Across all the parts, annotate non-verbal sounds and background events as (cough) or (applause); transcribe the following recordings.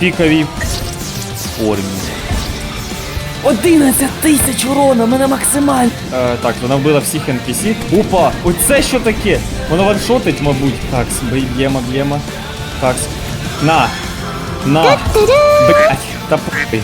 піковій формі. 11 тисяч урона, в мене максимально. Е, так, вона вбила всіх NPC. Опа! Оце що таке? Воно ваншотить, мабуть. Так, б'ємо, б'ємо. Так. На! На! Блять, та пи.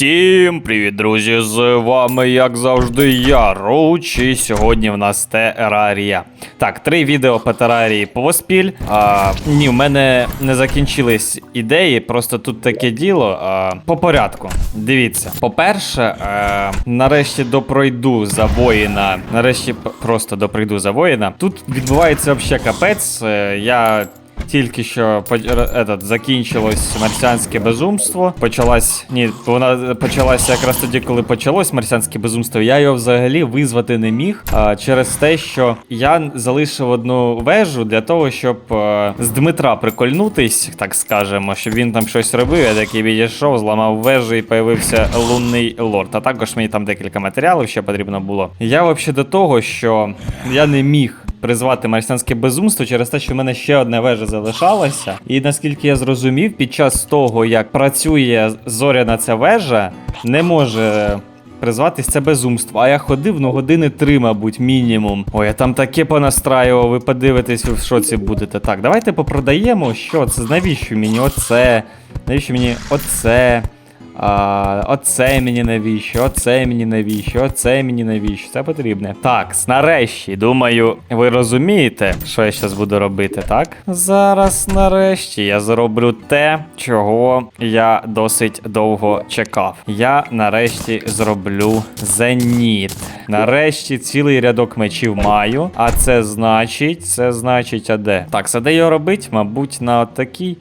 Всім привіт, друзі! З вами, як завжди, я, Роуч, і сьогодні в нас терарія. Так, три відео по терарії поспіль. А, ні, в мене не закінчились ідеї, просто тут таке діло. А, по порядку. Дивіться. По-перше, е, нарешті допройду за воїна. Нарешті просто допройду за воїна. Тут відбувається взагалі капець. Е, Я тільки що этот, закінчилось марсіанське безумство. Почалась. Ні, вона почалася якраз тоді, коли почалось марсіанське безумство. Я його взагалі визвати не міг. А, через те, що я залишив одну вежу для того, щоб е, з Дмитра прикольнутись, так скажемо, щоб він там щось робив. Я такий відійшов, зламав вежу і появився лунний лорд. А також мені там декілька матеріалів ще потрібно було. Я взагалі до того, що я не міг призвати марсіанське безумство через те, що в мене ще одна вежа залишалася. І наскільки я зрозумів, під час того, як працює зоряна ця вежа, не може. Призватись це безумство. А я ходив ну години три, мабуть, мінімум. Ой, я там таке понастраював, ви подивитесь, ви в шоці будете. Так, давайте попродаємо. Що це? Навіщо мені оце? Навіщо мені оце? А, оце мені навіщо, оце мені навіщо, оце мені навіщо. Це потрібне. Так, нарешті, думаю, ви розумієте, що я зараз буду робити, так? Зараз, нарешті, я зроблю те, чого я досить довго чекав. Я нарешті зроблю зеніт. Нарешті цілий рядок мечів маю. А це значить, це значить, а де? Так, це де його робить? Мабуть, на отакій.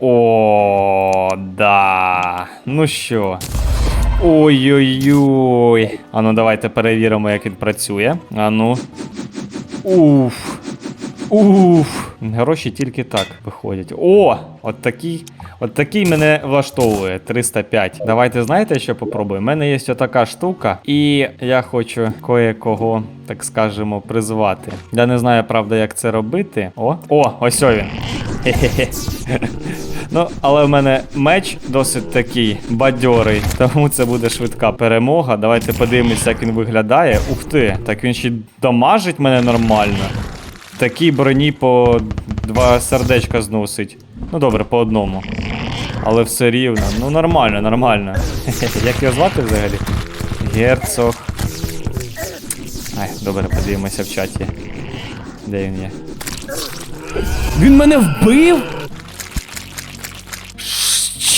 О, да. Ну що? Ой-ой-ой. Ану, давайте перевіримо, як він працює. Ану. Уф. Уф. Гроші тільки так виходять. О! От такий. От такий мене влаштовує 305. Давайте знаєте, що попробуємо? У мене є отака штука, і я хочу кое-кого, так скажемо, призвати. Я не знаю, правда, як це робити. О, о, ось він. Ну, але в мене меч досить такий бадьорий, тому це буде швидка перемога. Давайте подивимося, як він виглядає. Ух ти, так він ще дамажить мене нормально. Такій броні по два сердечка зносить. Ну добре, по одному. Але все рівно. Ну нормально, нормально. (laughs) Як його звати взагалі? Герцог. Ай, добре, подивимося в чаті. Де він є? Він мене вбив?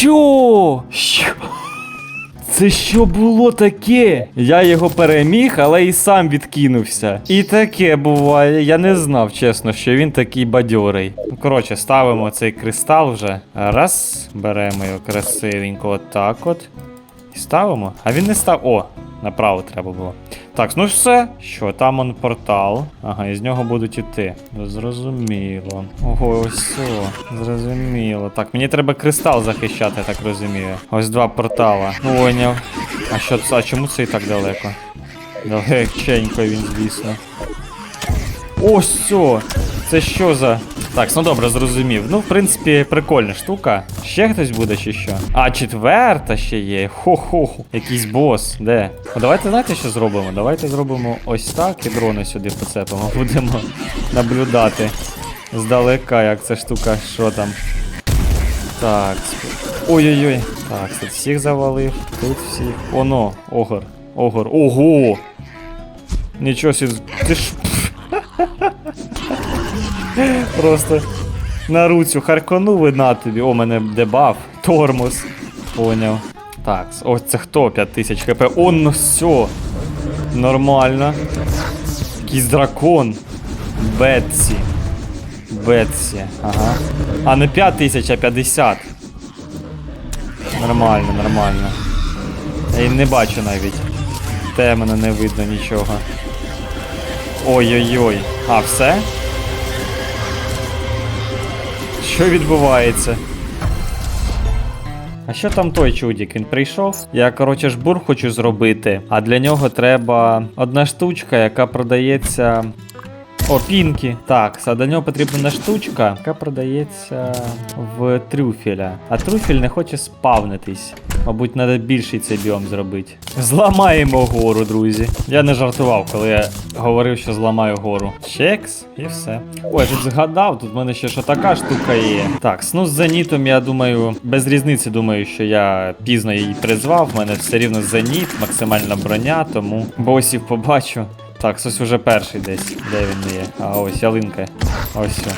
Що? Що? Це що було таке? Я його переміг, але і сам відкинувся. І таке буває. Я не знав, чесно, що він такий бадьорий. Коротше, ставимо цей кристал вже. Раз, беремо його красивенько, отак от. І ставимо. А він не став. О, направо треба було. Так, ну все. Що, там он портал. Ага, і з нього будуть іти. Зрозуміло. Ого, ось все. Зрозуміло. Так, мені треба кристал захищати, я так розумію. Ось два портала. Поняв. А що це? А чому це і так далеко? Далеченько він, звісно. Ось. Це що за. Так, ну добре, зрозумів. Ну, в принципі, прикольна штука. Ще хтось буде чи що? А, четверта ще є. Хо-хо. Якийсь бос. Де? Ну давайте знаєте, що зробимо? Давайте зробимо ось так і дрони сюди поцепимо. Будемо наблюдати здалека, як ця штука, що там. Так. Ой-ой-ой. Так, тут всіх завалив. Тут всіх. Оно, огор. Огор. Ого! Нічого собі. Ти ж. (laughs) Просто на руцю харконув на тобі. О, мене дебаф. Тормоз. Поняв. Так, о, це хто? 5000 хп. О, ну все. Нормально. Якийсь дракон. Бетсі. Бетсі. Ага. А не 5000, а 50. Нормально, нормально. Я не бачу навіть. Те мене не видно нічого. Ой-ой-ой. А, все? Що відбувається? А що там той чудік? Він прийшов? Я, коротше, жбур хочу зробити, а для нього треба одна штучка, яка продається О, пінки. Так, а до нього потрібна штучка, яка продається в трюфеля. А трюфель не хоче спавнитись. Мабуть, треба більший цей біом зробити. Зламаємо гору, друзі. Я не жартував, коли я говорив, що зламаю гору. Чекс і все. Ой, я тут згадав, тут в мене ще що така штука є. Так, ну з зенітом, я думаю, без різниці думаю, що я пізно її призвав. В мене все рівно зеніт, максимальна броня, тому босів побачу. Так, ось уже перший десь. Де він є? А ось ялинка. Ось. все.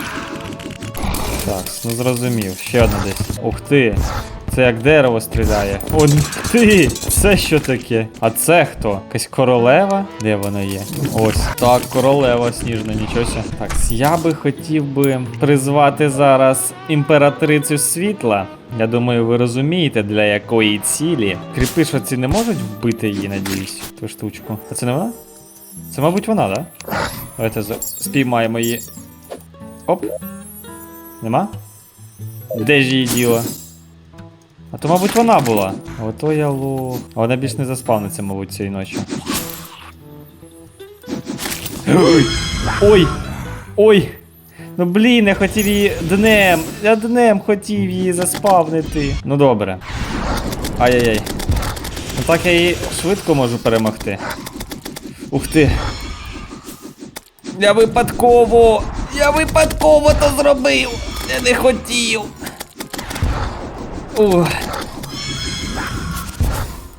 Так, ну зрозумів. Ще одна десь. Ух ти. Це як дерево стріляє. О, ти! Це що таке? А це хто? Якась королева? Де вона є? Ось. Так, королева сніжна, нічого ся. Так, я би хотів би призвати зараз імператрицю світла. Я думаю, ви розумієте, для якої цілі. Кріпи, що ці не можуть вбити її, надіюсь, ту штучку. А це не вона? Це, мабуть, вона, да? Давайте спіймаємо її. Оп. Нема? Де ж її діло? А то, мабуть, вона була. Ото я лох. А Вона більш не заспавниться, мабуть, цієї ночі. Ой! (gasps) Ой! Ой! Ну блін, я хотів її днем. Я днем хотів її заспавнити. Ну добре. Ай-яй-яй. Ну так я її швидко можу перемогти. Ух ти. Я випадково. Я випадково то зробив. Я не хотів. Ух.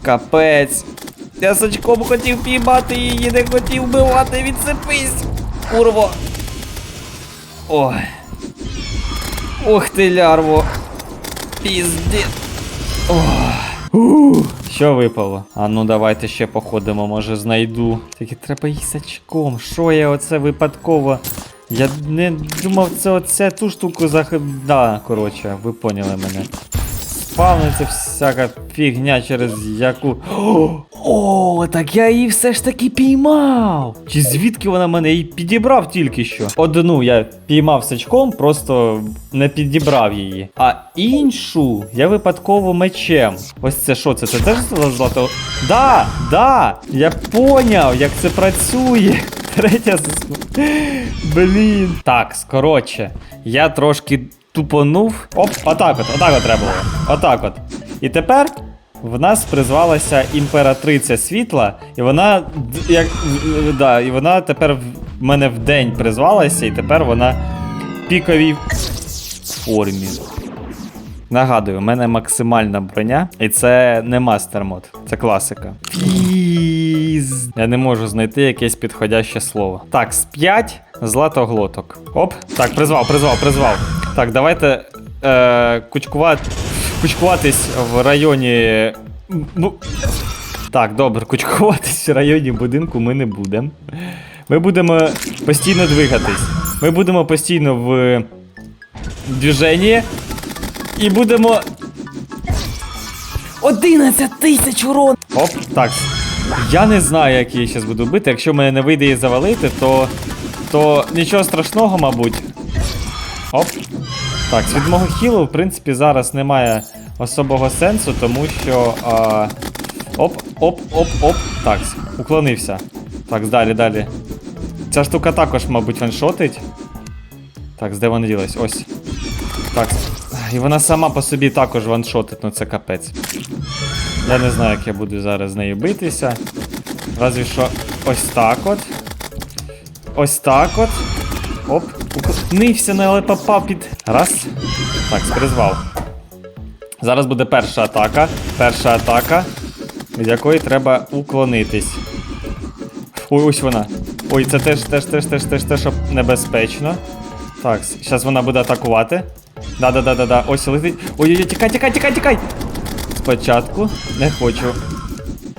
Капець. Я сачком хотів піймати її, не хотів вбивати, відсипись. Курво. Ой. Ух ти, лярво. Пізді. Ох. Що випало? А ну давайте ще походимо, може знайду. Тільки треба їх сачком. Що я оце випадково? Я не думав, це оце ту штуку захи... Да, коротше, ви поняли мене. Спавниться всяка фігня, через яку. О, так я її все ж таки піймав. Чи звідки вона мене її підібрав тільки що? Одну я піймав сачком, просто не підібрав її. А іншу я випадково мечем. Ось це що? Це, це теж злато? Да, да! Я поняв, як це працює. Третя. Блін. Так, коротше, я трошки тупонув. Оп, отак от, отак от треба було. Отак от. І тепер в нас призвалася імператриця світла, і вона як да, і вона тепер в мене в день призвалася, і тепер вона в піковій формі. Нагадую, у мене максимальна броня, і це не мастер мод, це класика. Піз. Я не можу знайти якесь підходяще слово. Так, з 5 златоглоток. Оп. Так, призвав, призвав, призвав. Так, давайте е, кучкувати, кучкуватись в районі. Ну. Так, добре, кучкуватись в районі будинку ми не будемо. Ми будемо постійно двигатись. Ми будемо постійно в движенні. І будемо. 11 тисяч урон! Оп, так. Я не знаю, як її зараз буду бити. Якщо мене не вийде її завалити, то. то нічого страшного, мабуть. Оп. Так, від мого хілу, в принципі, зараз немає особого сенсу, тому що. А... Оп, оп, оп, оп. Так, уклонився. Так, далі, далі. Ця штука також, мабуть, ваншотить. Так, де вона ділась? Ось. Так. І вона сама по собі також ваншотить, ну це капець. Я не знаю, як я буду зараз з нею битися. Разві що ось так от. Ось так от. Оп. Уклонився, але попав під. Раз. Так, призвав. Зараз буде перша атака. Перша атака, від якої треба уклонитись. Ой, ось вона. Ой, це теж, теж, теж, теж, теж, теж небезпечно. Так, зараз вона буде атакувати. Да-да-да-да-да. Ось летить. Ой-ой-ой, тікай, тікай, тікай, тікай! Спочатку не хочу.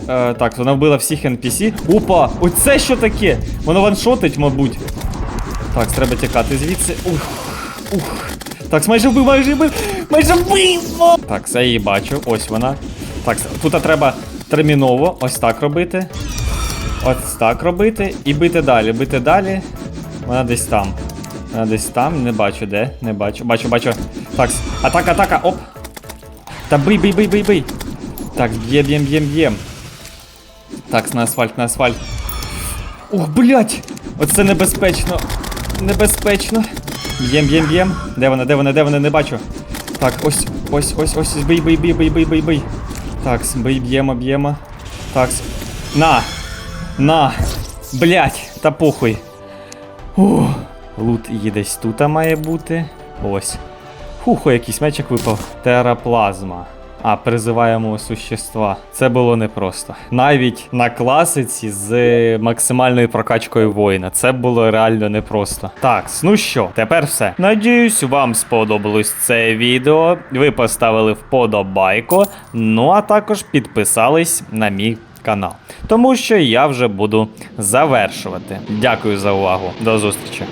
Е, так, вона вбила всіх NPC. Опа! Оце що таке? Воно ваншотить, мабуть. Так, треба тікати звідси. Ух. Ух. Так, майже вбив, майже вбив! Майже вбив! Так, це я її бачу. Ось вона. Так, тут треба терміново ось так робити. Ось так робити. І бити далі. Бити далі. Вона десь там. Вона десь там, не бачу де. Не бачу. Бачу, бачу. Так, атака, атака, оп. Та бий, бий, бий, бий, бий. Так, б'єм, б'єм, б'єм, б'єм. Так, на асфальт, на асфальт. Ух, блять! Оце небезпечно. Небезпечно. Б'єм, б'єм, б'єм. Де вони, де вони, де вони, не бачу. Так, ось, ось, ось, ось, бий, бий, бий, бий, бий, бий, бий. Так, бий, б'ємо, б'ємо. Так. На! На! Блять, та похуй. Ух. Лут є десь тут має бути. Ось. Хухо, якийсь мечик випав. Тераплазма. А, призиваємо существа. Це було непросто. Навіть на класиці з максимальною прокачкою воїна. Це було реально непросто. Так, ну що, тепер все. Надіюсь, вам сподобалось це відео. Ви поставили вподобайку. Ну а також підписались на мій канал. Тому що я вже буду завершувати. Дякую за увагу. До зустрічі.